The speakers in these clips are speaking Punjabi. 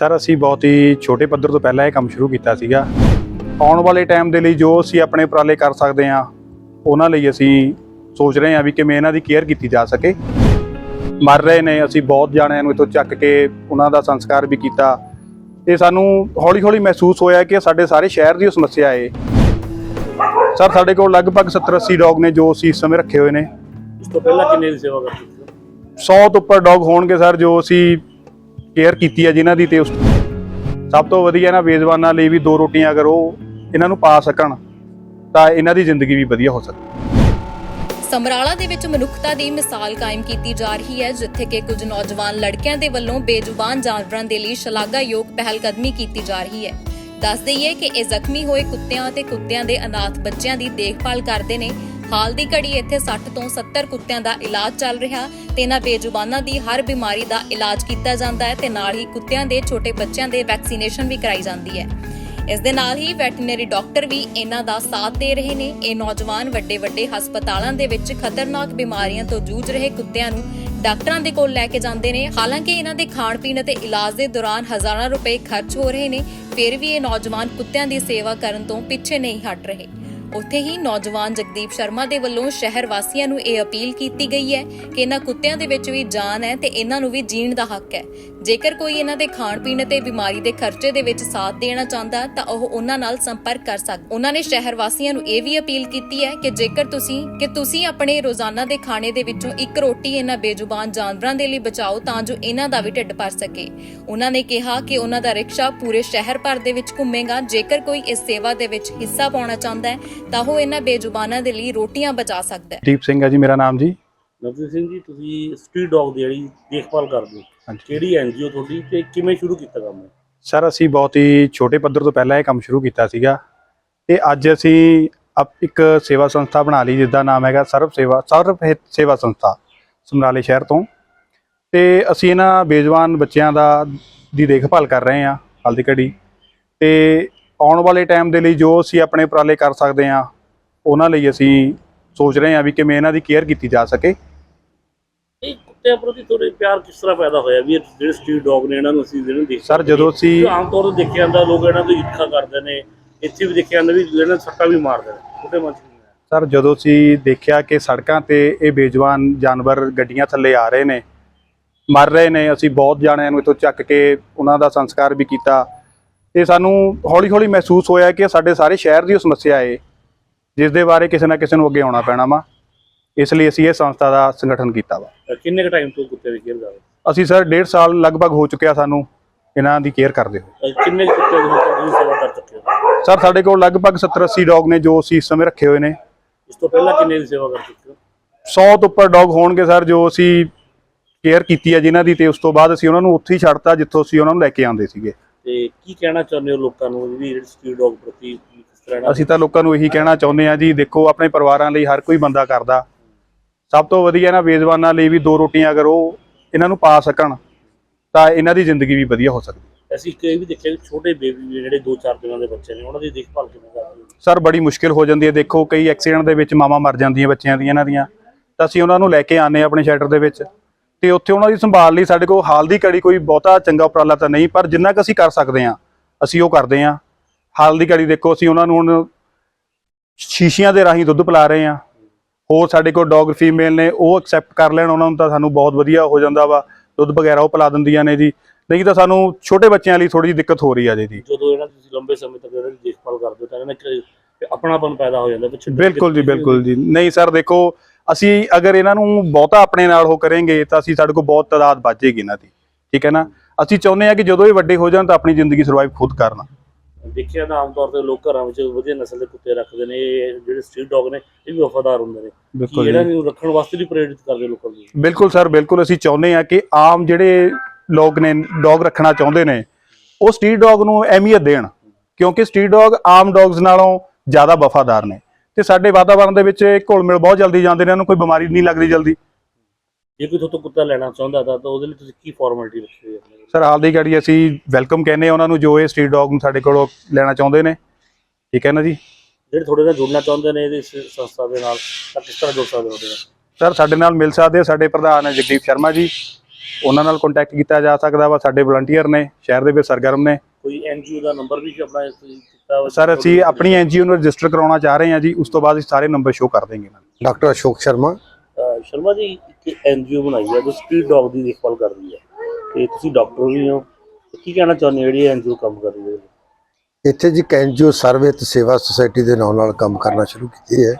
ਸਰ ਅਸੀਂ ਬਹੁਤ ਹੀ ਛੋਟੇ ਪੱਧਰ ਤੋਂ ਪਹਿਲਾਂ ਇਹ ਕੰਮ ਸ਼ੁਰੂ ਕੀਤਾ ਸੀਗਾ। ਆਉਣ ਵਾਲੇ ਟਾਈਮ ਦੇ ਲਈ ਜੋ ਅਸੀਂ ਆਪਣੇ ਉਪਰਾਲੇ ਕਰ ਸਕਦੇ ਹਾਂ ਉਹਨਾਂ ਲਈ ਅਸੀਂ ਸੋਚ ਰਹੇ ਹਾਂ ਵੀ ਕਿਵੇਂ ਇਹਨਾਂ ਦੀ ਕੇਅਰ ਕੀਤੀ ਜਾ ਸਕੇ। ਮਰ ਰਹੇ ਨੇ ਅਸੀਂ ਬਹੁਤ ਜਾਣਿਆਂ ਨੂੰ ਇੱਥੋਂ ਚੱਕ ਕੇ ਉਹਨਾਂ ਦਾ ਸੰਸਕਾਰ ਵੀ ਕੀਤਾ। ਤੇ ਸਾਨੂੰ ਹੌਲੀ-ਹੌਲੀ ਮਹਿਸੂਸ ਹੋਇਆ ਕਿ ਸਾਡੇ ਸਾਰੇ ਸ਼ਹਿਰ ਦੀ ਉਹ ਸਮੱਸਿਆ ਹੈ। ਸਰ ਸਾਡੇ ਕੋਲ ਲਗਭਗ 70-80 ਡੌਗ ਨੇ ਜੋ ਅਸੀਂ ਇਸ ਸਮੇਂ ਰੱਖੇ ਹੋਏ ਨੇ। ਇਸ ਤੋਂ ਪਹਿਲਾਂ ਕਿੰਨੇ ਦੀ ਸੇਵਾ ਕਰਦੇ ਸੀ? 100 ਤੋਂ ਉੱਪਰ ਡੌਗ ਹੋਣਗੇ ਸਰ ਜੋ ਅਸੀਂ ਕੇਅਰ ਕੀਤੀ ਹੈ ਜਿਨ੍ਹਾਂ ਦੀ ਤੇ ਉਸ ਸਭ ਤੋਂ ਵਧੀਆ ਨਾ ਬੇਜ਼ਬਾਨਾਂ ਲਈ ਵੀ ਦੋ ਰੋਟੀਆਂ ਅਗਰ ਉਹ ਇਹਨਾਂ ਨੂੰ ਪਾ ਸਕਣ, ਤਾਂ ਇਹਨਾਂ ਦੀ ਜ਼ਿੰਦਗੀ ਵੀ ਵਧੀਆ ਹੋ ਸਕਦੀ ਸਮਰਾਲਾ ਦੇ ਵਿੱਚ ਮਨੁੱਖਤਾ ਦੀ ਮਿਸਾਲ ਕਾਇਮ ਕੀਤੀ ਜਾ ਰਹੀ ਹੈ, ਜਿੱਥੇ ਕਿ ਕੁਝ ਨੌਜਵਾਨ ਲੜਕਿਆਂ ਦੇ ਵੱਲੋਂ ਬੇਜ਼ੁਬਾਨ ਜਾਨਵਰਾਂ ਦੇ ਲਈ ਸ਼ਲਾਘਾਯੋਗ ਪਹਿਲਕਦਮੀ ਕੀਤੀ ਜਾ ਰਹੀ ਹੈ। ਦੱਸ ਦਈਏ ਕਿ ਇਹ ਜ਼ਖਮੀ ਹੋਏ ਕੁੱਤਿਆਂ ਅਤੇ ਕੁੱਤਿਆਂ ਦੇ ਅਨਾਥ ਬੱਚਿਆਂ ਦੀ ਦੇਖਭਾਲ ਕਰਦੇ ਨੇ ਹਾਲ ਦੀ ਘੜੀ ਇੱਥੇ 60 ਤੋਂ 70 ਕੁੱਤਿਆਂ ਦਾ ਇਲਾਜ ਚੱਲ ਰਿਹਾ ਤੇ ਇਹਨਾਂ ਬੇਜ਼ੁਬਾਨਾਂ ਦੀ ਹਰ ਬਿਮਾਰੀ ਦਾ ਇਲਾਜ ਕੀਤਾ ਜਾਂਦਾ ਹੈ ਤੇ ਨਾਲ ਹੀ ਕੁੱਤਿਆਂ ਦੇ ਛੋਟੇ ਬੱਚਿਆਂ ਦੇ ਵੈਕਸੀਨੇਸ਼ਨ ਵੀ ਕਰਾਈ ਜਾਂਦੀ ਹੈ। ਇਸ ਦੇ ਨਾਲ ਹੀ ਵੈਟਰਨਰੀ ਡਾਕਟਰ ਵੀ ਇਹਨਾਂ ਦਾ ਸਾਥ ਦੇ ਰਹੇ ਨੇ। ਇਹ ਨੌਜਵਾਨ ਵੱਡੇ ਵੱਡੇ ਹਸਪਤਾਲਾਂ ਦੇ ਵਿੱਚ ਖਤਰਨਾਕ ਬਿਮਾਰੀਆਂ ਤੋਂ ਜੂਝ ਰਹੇ ਕੁੱਤਿਆਂ ਨੂੰ ਡਾਕਟਰਾਂ ਦੇ ਕੋਲ ਲੈ ਕੇ ਜਾਂਦੇ ਨੇ। ਹਾਲਾਂਕਿ ਇਹਨਾਂ ਦੇ ਖਾਣ ਪੀਣ ਅਤੇ ਇਲਾਜ ਦੇ ਦੌਰਾਨ ਹਜ਼ਾਰਾਂ ਰੁਪਏ ਖਰਚ ਹੋ ਰਹੇ ਨੇ। ਫਿਰ ਵੀ ਇਹ ਨੌਜਵਾਨ ਕੁੱਤਿਆਂ ਦੀ ਸੇਵਾ ਕਰਨ ਤੋਂ ਪਿੱਛੇ ਨਹੀਂ ਹਟ ਰਹੇ। ਉੱਥੇ ਹੀ ਨੌਜਵਾਨ ਜਗਦੀਪ ਸ਼ਰਮਾ ਦੇ ਵੱਲੋਂ ਸ਼ਹਿਰ ਵਾਸੀਆਂ ਨੂੰ ਇਹ ਅਪੀਲ ਕੀਤੀ ਗਈ ਹੈ ਕਿ ਇਹਨਾਂ ਕੁੱਤਿਆਂ ਦੇ ਵਿੱਚ ਵੀ ਜਾਨ ਹੈ ਤੇ ਇਹਨਾਂ ਨੂੰ ਵੀ ਜੀਣ ਦਾ ਹੱਕ ਹੈ। ਜੇਕਰ ਕੋਈ ਇਹਨਾਂ ਦੇ ਖਾਣ ਪੀਣ ਅਤੇ ਬਿਮਾਰੀ ਦੇ ਖਰਚੇ ਦੇ ਵਿੱਚ ਸਾਥ ਦੇਣਾ ਚਾਹੁੰਦਾ ਤਾਂ ਉਹ ਉਹਨਾਂ ਨਾਲ ਸੰਪਰਕ ਕਰ ਸਕਦਾ ਉਹਨਾਂ ਨੇ ਸ਼ਹਿਰ ਵਾਸੀਆਂ ਨੂੰ ਇਹ ਵੀ ਅਪੀਲ ਕੀਤੀ ਹੈ ਕਿ ਜੇਕਰ ਤੁਸੀਂ ਕਿ ਤੁਸੀਂ ਆਪਣੇ ਰੋਜ਼ਾਨਾ ਦੇ ਖਾਣੇ ਦੇ ਵਿੱਚੋਂ ਇੱਕ ਰੋਟੀ ਇਹਨਾਂ ਬੇਜ਼ੁਬਾਨ ਜਾਨਵਰਾਂ ਦੇ ਲਈ ਬਚਾਓ ਤਾਂ ਜੋ ਇਹਨਾਂ ਦਾ ਵੀ ਢਿੱਡ ਭਰ ਸਕੇ। ਉਹਨਾਂ ਨੇ ਕਿਹਾ ਕਿ ਉਹਨਾਂ ਦਾ ਰਿਕਸ਼ਾ ਪੂਰੇ ਸ਼ਹਿਰ ਭਰ ਦੇ ਵਿੱਚ ਘੁੰਮੇਗਾ। ਜੇਕਰ ਕੋਈ ਇਸ ਸੇਵਾ ਦੇ ਵਿੱਚ ਹਿੱਸਾ ਪਾਉਣਾ ਚਾਹੁੰਦਾ ਹੈ ਤਾਂ ਉਹ ਇਹਨਾਂ ਬੇਜ਼ੁਬਾਨਾਂ ਦੇ ਲਈ ਰੋਟੀਆਂ ਬਚਾ ਸਕਦਾ ਹੈ। ਦੀਪ ਸਿੰਘ ਹੈ ਜੀ ਮੇਰਾ ਨਾਮ ਜੀ। ਨਵਜੀਤ ਸਿੰਘ ਜੀ ਤੁਸੀਂ ਸਟਰੀਟ ਡੌਗ ਦੀ ਜਿਹੜੀ ਦੇਖਭਾਲ ਕਰਦੇ ਹੋ। ਹਾਂਜੀ। ਕਿਹੜੀ ਐਨਜੀਓ ਤੁਹਾਡੀ ਤੇ ਕਿਵੇਂ ਸ਼ੁਰੂ ਕੀਤਾ ਕੰਮ ਸਰ ਅਸੀਂ ਬਹੁਤ ਹੀ ਛੋਟੇ ਪੱਧਰ ਤੋਂ ਪਹਿਲਾਂ ਇਹ ਕੰਮ ਸ਼ੁਰੂ ਕੀਤਾ ਸੀਗਾ ਤੇ ਅੱਜ ਅਸੀਂ ਅਪ- ਇੱਕ ਸੇਵਾ ਸੰਸਥਾ ਬਣਾ ਲਈ ਜਿਸ ਦਾ ਨਾਮ ਹੈਗਾ ਸਰਵ ਸੇਵਾ ਸਰਵ ਹਿਤ ਸੇਵਾ ਸੰਸਥਾ ਸਮਰਾਲੇ ਸ਼ਹਿਰ ਤੋਂ। ਤੇ ਅਸੀਂ ਇਹਨਾਂ ਬੇਜਵਾਨ ਬੱਚਿਆਂ ਦਾ ਦੀ ਦੇਖਭਾਲ ਕਰ ਰਹੇ ਹਾਂ ਹਾਲ ਦੀ ਘੜੀ। ਤੇ ਆਉਣ ਵਾਲੇ ਟਾਈਮ ਦੇ ਲਈ ਜੋ ਅਸੀਂ ਆਪਣੇ ਉਪਰਾਲੇ ਕਰ ਸਕਦੇ ਹਾਂ ਉਹਨਾਂ ਲਈ ਅਸੀਂ ਸੋਚ ਰਹੇ ਹਾਂ ਵੀ ਕਿਵੇਂ ਇਹਨਾਂ ਦੀ ਕੇਅਰ ਕੀਤੀ ਜਾ ਸਕੇ। ਇਹ ਕੁੱਤਿਆਂ ਪ੍ਰਤੀ ਤੁਹਾਡੇ ਪਿਆਰ ਕਿਸ ਤਰ੍ਹਾਂ ਪੈਦਾ ਹੋਇਆ ਵੀ ਇਹ ਜਿਹੜੇ ਸਟਰੀਟ ਡੌਗ ਨੇ ਇਹਨਾਂ ਨੂੰ ਅਸੀਂ ਜਿਹੜੇ ਦੇਖ ਸਰ ਜਦੋਂ ਅਸੀਂ ਆਮ ਤੌਰ ਤੇ ਦੇਖਿਆ ਜਾਂਦਾ ਲੋਕ ਇਹਨਾਂ ਤੋਂ ਈਰਖਾ ਕਰਦੇ ਨੇ ਇੱਥੇ ਵੀ ਦੇਖਿਆ ਜਾਂਦਾ ਵੀ ਇਹਨਾਂ ਸੱਟਾਂ ਵੀ ਮਾਰਦੇ ਨੇ ਉਹਦੇ ਮਨ? ਸਰ ਜਦੋਂ ਅਸੀਂ ਦੇਖਿਆ ਕਿ ਸੜਕਾਂ ਤੇ ਇਹ ਬੇਜਵਾਨ ਜਾਨਵਰ ਗੱਡੀਆਂ ਥੱਲੇ ਆ ਰਹੇ ਨੇ ਮਰ ਰਹੇ ਨੇ ਅਸੀਂ ਬਹੁਤ ਜਾਣਿਆਂ ਨੂੰ ਇੱਥੋਂ ਚੱਕ ਕੇ ਉਹਨਾਂ ਦਾ ਸੰਸਕਾਰ ਵੀ ਕੀਤਾ ਤੇ ਸਾਨੂੰ ਹੌਲੀ-ਹੌਲੀ ਮਹਿਸੂਸ ਹੋਇਆ ਕਿ ਸਾਡੇ ਸਾਰੇ ਸ਼ਹਿਰ ਦੀ ਉਹ ਸਮੱਸਿਆ ਹੈ ਜਿਸ ਦੇ ਬਾਰੇ ਕਿਸੇ ਨਾ ਕਿਸੇ ਨੂੰ ਅੱਗੇ ਆਉਣਾ ਪੈਣਾ ਵਾ ਇਸ ਲਈ ਅਸੀਂ ਇਹ ਸੰਸਥਾ ਦਾ ਸੰਗਠਨ ਕੀਤਾ ਵਾ। ਕਿੰਨੇ ਕੁ ਟਾਈਮ ਤੋਂ ਕੁੱਤੇ ਦੀ ਕੇਅਰ ਕਰ ਰਹੇ ਅਸੀਂ ਸਰ 1.5 ਸਾਲ ਲਗਭਗ ਹੋ ਚੁੱਕਿਆ ਸਾਨੂੰ ਇਹਨਾਂ ਦੀ ਕੇਅਰ ਕਰਦੇ ਅਹ ਕਿੰਨੇ ਕੁ ਕੁੱਤੇ ਦੀ ਤੁਸੀਂ ਸੇਵਾ ਕਰ ਚੁੱਕੇ ਹੋ? ਸਰ ਸਾਡੇ ਕੋਲ ਲਗਭਗ 70-80 ਡੌਗ ਨੇ ਜੋ ਅਸੀਂ ਇਸ ਸਮੇਂ ਰੱਖੇ ਹੋਏ ਨੇ। ਇਸ ਤੋਂ ਪਹਿਲਾਂ ਕਿੰਨੇ ਦੀ ਸੇਵਾ ਕਰ ਚੁੱਕੇ ਹੋ? 100 ਤੋਂ ਉੱਪਰ ਡੌਗ ਹੋਣਗੇ ਸਰ ਜੋ ਅਸੀਂ ਕੇਅਰ ਕੀਤੀ ਹੈ ਜਿਨ੍ਹਾਂ ਦੀ ਤੇ ਉਸ ਤੋਂ ਬਾਅਦ ਅਸੀਂ ਉਹਨਾਂ ਨੂੰ ਉੱਥੇ ਹੀ ਛੱਡਤਾ ਜਿੱਥੋਂ ਅਸੀਂ ਉਹਨਾਂ ਨੂੰ ਲੈ ਕੇ ਆਉਂਦੇ ਸੀਗੇ। ਤੇ ਕੀ ਕਹਿਣਾ ਚਾਹੁੰਦੇ ਹੋ ਲੋਕਾਂ ਨੂੰ ਵੀ ਜਿਹੜੀ ਸਟਰੀਟ ਡੌਗ ਪ੍ਰਤੀ ਕਿਸ ਤਰ੍ਹਾਂ ਨਾਲ ਅਸੀਂ ਤਾਂ ਲੋਕਾਂ ਨੂੰ ਇਹੀ ਕਹਿਣਾ ਚਾਹੁੰਦੇ ਹਾਂ ਜੀ ਦੇਖੋ ਆਪਣੇ ਪਰਿਵਾਰਾਂ ਲਈ ਹਰ ਕੋਈ ਬੰਦਾ ਕਰਦਾ। ਸਭ ਤੋਂ ਵਧੀਆ ਨਾ ਬੇਜ਼ਬਾਨਾਂ ਲਈ ਵੀ ਦੋ ਰੋਟੀਆਂ ਅਗਰ ਉਹ ਇਹਨਾਂ ਨੂੰ ਪਾ ਸਕਣ ਤਾਂ ਇਹਨਾਂ ਦੀ ਜ਼ਿੰਦਗੀ ਵੀ ਵਧੀਆ ਹੋ ਸਕਦੀ ਅਸੀਂ ਇਹ ਵੀ ਦੇਖਿਆ ਛੋਟੇ ਬੇਬੀ ਜਿਹੜੇ 2-4 ਦਿਨਾਂ ਦੇ ਬੱਚੇ ਨੇ ਉਹਨਾਂ ਦੀ ਦੇਖਭਾਲ ਕਿਵੇਂ ਕਰਦੇ ਹੋ ਸਰ ਬੜੀ ਮੁਸ਼ਕਿਲ ਹੋ ਜਾਂਦੀ ਹੈ। ਦੇਖੋ ਕਈ ਐਕਸੀਡੈਂਟ ਦੇ ਵਿੱਚ ਮਾਵਾਂ ਮਰ ਜਾਂਦੀਆਂ ਬੱਚਿਆਂ ਦੀਆਂ ਇਹਨਾਂ ਦੀਆਂ। ਤਾਂ ਅਸੀਂ ਉਹਨਾਂ ਨੂੰ ਲੈ ਕੇ ਆਨੇ ਆਪਣੇ ਸ਼ੈਲਟਰ ਦੇ ਵਿੱਚ। ਤੇ ਉੱਥੇ ਉਹਨਾਂ ਦੀ ਸੰਭਾਲ ਲਈ ਸਾਡੇ ਕੋਲ ਹਾਲ ਦੀ ਘੜੀ ਕੋਈ ਬਹੁਤਾ ਚੰਗਾ ਉਪਰਾਲਾ ਤਾਂ ਨਹੀਂ ਪਰ ਜਿੰਨਾ ਕੁ ਅਸੀਂ ਕਰ ਸਕਦੇ ਹਾਂ ਅਸੀਂ ਉਹ ਕਰਦੇ ਹਾਂ। ਹਾਲ ਦੀ ਘੜੀ ਦੇਖੋ ਅਸੀਂ ਉਹਨਾਂ ਨੂੰ ਹੁਣ ਸ਼ੀਸ਼ੀਆਂ ਦੇ ਰਾਹੀਂ ਦੁੱਧ ਪਿਲਾ ਰਹੇ ਹਾਂ। ਹੋਰ ਸਾਡੇ ਕੋਲ ਡੌਗ ਫੀਮੇਲ ਨੇ ਉਹ ਐਕਸੈਪਟ ਕਰ ਲੈਣ ਉਹਨਾਂ ਨੂੰ ਤਾਂ ਸਾਨੂੰ ਬਹੁਤ ਵਧੀਆ ਹੋ ਜਾਂਦਾ ਵਾ ਦੁੱਧ ਵਗੈਰਾ ਉਹ ਪਿਲਾ ਦਿੰਦੀਆਂ ਨੇ ਜੀ। ਨਹੀਂ ਤਾਂ ਸਾਨੂੰ ਛੋਟੇ ਬੱਚਿਆਂ ਲਈ ਥੋੜੀ ਜਿਹੀ ਦਿੱਕਤ ਹੋ ਰਹੀ ਆ ਜੀ ਦੀ ਜਦੋਂ ਇਹਨਾਂ ਤੁਸੀਂ ਲੰਬੇ ਸਮੇਂ ਤੱਕ ਇਹਨਾਂ ਦੀ ਦੇਖਭਾਲ ਕਰਦੇ ਹੋ ਤਾਂ ਇਹਨਾਂ ਇੱਕ ਆਪਣਾਪਨ ਪੈਦਾ ਹੋ ਜਾਂਦਾ ਪਿੱਛੇ ਬਿਲਕੁਲ ਜੀ ਬਿਲਕੁਲ ਜੀ। ਨਹੀਂ ਸਰ ਦੇਖੋ ਅਸੀਂ ਅਗਰ ਇਹਨਾਂ ਨੂੰ ਬਹੁਤਾ ਆਪਣੇ ਨਾਲ ਉਹ ਕਰਾਂਗੇ ਤਾਂ ਅਸੀਂ ਸਾਡੇ ਕੋਲ ਬਹੁਤ ਤਾਦਾਦ ਬਚੇਗੀ ਇਹਨਾਂ ਦੀ ਠੀਕ ਹੈ ਨਾ? ਅਸੀਂ ਚਾਹੁੰਦੇ ਹਾਂ ਕਿ ਜਦੋਂ ਇਹ ਵੱਡੇ ਹੋ ਜਾਣ ਤਾਂ ਆਪਣੀ ਜ਼ਿੰਦਗੀ ਸਰਵਾਈਵ ਖੁਦ ਕਰਨ। ਦੇਖਿਆ ਨਾ ਆਮ ਤੌਰ ਤੇ ਲੋਕ ਘਰਾਂ ਵਿੱਚ ਵਧੀਆ ਨਸਲ ਦੇ ਕੁੱਤੇ ਰੱਖਦੇ ਨੇ ਇਹ ਜਿਹੜੇ ਸਟਰੀਟ ਡੌਗ ਨੇ ਇਹ ਵੀ ਵਫਾਦਾਰ ਹੁੰਦੇ ਨੇ। ਕੀ ਇਹਨਾਂ ਨੂੰ ਰੱਖਣ ਵਾਸਤੇ ਵੀ ਪ੍ਰੇਰਿਤ ਕਰਦੇ ਲੋਕਾਂ ਨੂੰ। ਬਿਲਕੁਲ ਸਰ ਬਿਲਕੁਲ ਅਸੀਂ ਚਾਹੁੰਦੇ ਹਾਂ ਕਿ ਆਮ ਜਿਹੜੇ ਲੋਕ ਨੇ ਡੌਗ ਰੱਖਣਾ ਚਾਹੁੰਦੇ ਨੇ ਉਹ ਸਟਰੀਟ ਡੌਗ ਨੂੰ ਅਹਿਮੀਅਤ ਦੇਣ ਕਿਉਂਕਿ ਸਟਰੀਟ ਡੌਗ ਆਮ ਡੌਗਸ ਨਾਲੋਂ ਜ਼ਿਆਦਾ ਵਫਾਦਾਰ ਨੇ। ਤੇ ਸਾਡੇ ਵਾਤਾਵਰਣ ਦੇ ਵਿੱਚ ਇਹ ਘੁਲ ਮਿਲ ਬਹੁਤ ਜਲਦੀ ਜਾਂਦੇ ਨੇ ਇਹਨਾਂ ਨੂੰ ਕੋਈ ਬਿਮਾਰੀ ਨਹੀਂ ਲੱਗਦੀ ਜਲਦੀ। ਜੇ ਕੋਈ ਤੁਹਾਡੇ ਤੋਂ ਕੁੱਤਾ ਲੈਣਾ ਚਾਹੁੰਦਾ ਤਾਂ ਤਾਂ ਉਹਦੇ ਲਈ ਤੁਸੀਂ ਕੀ ਫਾਰਮੈਲਿਟੀ ਰੱਖੀ ਹੋਈ ਹੈ ਆਪਣੇ ਕੋਲ? ਸਰ ਹਾਲ ਦੀ ਘੜੀ ਅਸੀਂ ਵੈਲਕਮ ਕਹਿੰਦੇ ਹਾਂ ਉਹਨਾਂ ਨੂੰ ਜੋ ਇਹ ਸਟਰੀਟ ਡੌਗ ਨੂੰ ਸਾਡੇ ਕੋਲੋਂ ਲੈਣਾ ਚਾਹੁੰਦੇ ਨੇ। ਠੀਕ ਹੈ ਨਾ ਜੀ? ਜਿਹੜੇ ਤੁਹਾਡੇ ਨਾਲ ਜੁੜਨਾ ਚਾਹੁੰਦੇ ਨੇ ਇਹਦੀ ਸ- ਸੰਸਥਾ ਦੇ ਨਾਲ ਤਾਂ ਕਿਸ ਤਰ੍ਹਾਂ ਜੁੜ ਸਕਦੇ ਹੋ ਉਹਦੇ ਨਾਲ ਸਰ ਸਾਡੇ ਨਾਲ ਮਿਲ ਸਕਦੇ ਹੋ ਸਾਡੇ ਪ੍ਰਧਾਨ ਹੈ ਜਗਦੀਪ ਸ਼ਰਮਾ ਜੀ। ਉਹਨਾਂ ਨਾਲ ਕੰਟੈਕਟ ਕੀਤਾ ਜਾ ਸਕਦਾ ਵਾ ਸਾਡੇ ਵਲੰਟੀਅਰ ਨੇ ਸ਼ਹਿਰ ਦੇ ਵਿੱਚ ਸਰਗਰਮ ਨੇ। ਕੋਈ ਐਨਜੀਓ ਦਾ ਨੰਬਰ ਵੀ ਆਪਣਾ ਤੁਸੀਂ ਕੀਤਾ ਵਾ? ਸਰ ਅਸੀਂ ਆਪਣੀ ਐਨਜੀਓ ਨੂੰ ਰਜਿਸਟਰ ਕਰਾਉਣਾ ਚਾਹ ਰਹੇ ਹਾਂ ਜੀ ਉਸ ਤੋਂ ਬਾਅਦ ਅਸੀਂ ਸਾਰੇ ਨੰਬਰ ਸ਼ੋਅ ਕਰ ਦੇਵਾਂਗੇ ਡਾਕਟਰ ਅਸ਼ੋਕ ਸ਼ਰਮਾ। ਅਹ ਸ਼ਰਮਾ ਜੀ ਇੱਕ ਐਨਜੀਓ ਬਣਾਈ ਹੈ ਜੋ ਸਟਰੀਟ ਡੌਗ ਦੀ ਦੇਖਭਾਲ ਕਰਦੀ ਹੈ। ਤੇ ਤੁਸੀਂ ਡਾਕਟਰ ਵੀ ਹੋ। ਤੇ ਕੀ ਕਹਿਣਾ ਚਾਹੁੰਦੇ ਹੋ ਜਿਹੜੀ ਐਨਜੀਓ ਕੰਮ ਕਰ ਰਹੀ ਹੈ? ਇੱਥੇ ਜੀ ਕੈਨਜੀਓ ਸਰਵਿਤ ਸੇਵਾ ਸੁਸਾਇਟੀ ਦੇ ਨਾਂ ਨਾਲ ਕੰਮ ਕਰਨਾ ਸ਼ੁਰੂ ਕੀਤੀ ਹੈ।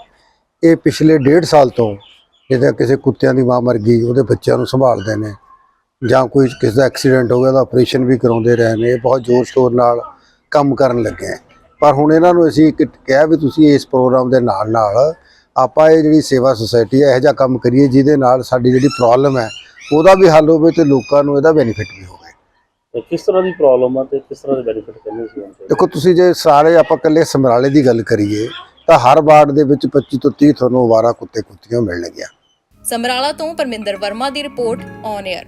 ਇਹ ਪਿਛਲੇ ਡੇਢ ਸਾਲ ਤੋਂ ਜਿੱਦਾਂ ਕਿਸੇ ਕੁੱਤਿਆਂ ਦੀ ਮਾਂ ਮਰ ਗਈ, ਉਹਦੇ ਬੱਚਿਆਂ ਨੂੰ ਸੰਭਾਲਦੇ ਨੇ। ਜਾਂ ਕੋਈ ਕਿਸੇ ਦਾ ਐਕਸੀਡੈਂਟ ਹੋ ਗਿਆ ਉਹਦਾ ਆਪਰੇਸ਼ਨ ਵੀ ਕਰਾਉਂਦੇ ਰਹੇ ਨੇ। ਇਹ ਬਹੁਤ ਜ਼ੋਰ ਸ਼ੋਰ ਨਾਲ ਕੰਮ ਕਰਨ ਲੱਗੇ ਪਰ ਹੁਣ ਇਹਨਾਂ ਨੂੰ ਅਸੀਂ ਇੱਕ ਕਿਹਾ ਵੀ ਤੁਸੀਂ ਇਸ ਪ੍ਰੋਗਰਾਮ ਦੇ ਨਾਲ ਨਾਲ ਆਪਾਂ ਇਹ ਜਿਹੜੀ ਸੇਵਾ ਸੁਸਾਇਟੀ ਹੈ ਇਹੋ ਜਿਹਾ ਕੰਮ ਕਰੀਏ ਜਿਹਦੇ ਨਾਲ ਸਾਡੀ ਜਿਹੜੀ ਪ੍ਰੋਬਲਮ ਹੈ ਉਹਦਾ ਵੀ ਹੱਲ ਹੋਵੇ ਤੇ ਲੋਕਾਂ ਨੂੰ ਇਹਦਾ ਬੈਨੀਫਿਟ ਵੀ ਹੋਵੇ। ਤੇ ਕਿਸ ਤਰ੍ਹਾਂ ਦੀ ਪ੍ਰੋਬਲਮ ਆ ਤੇ ਕਿਸ ਤਰ੍ਹਾਂ ਦੇ ਬੈਨੀਫਿਟ ਕਰਨੇ ਸੀ ਉਹਨਾਂ ਦੇਖੋ ਤੁਸੀਂ ਜੇ ਸਾਰੇ ਆਪਾਂ ਇਕੱਲੇ ਸਮਰਾਲੇ ਦੀ ਗੱਲ ਕਰੀਏ ਤਾਂ ਹਰ ਵਾਰਡ ਦੇ ਵਿੱਚ 25 ਤੋਂ 30 ਤੁਹਾਨੂੰ ਅਵਾਰਾ ਕੁੱਤੇ ਕੁੱਤੀਆਂ ਮਿਲਣਗੀਆਂ। ਸਮਰਾਲਾ ਤੋਂ ਪਰਮਿੰਦਰ ਵਰਮਾ ਦੀ ਰਿਪੋਰਟ ਔਨ 에ਅਰ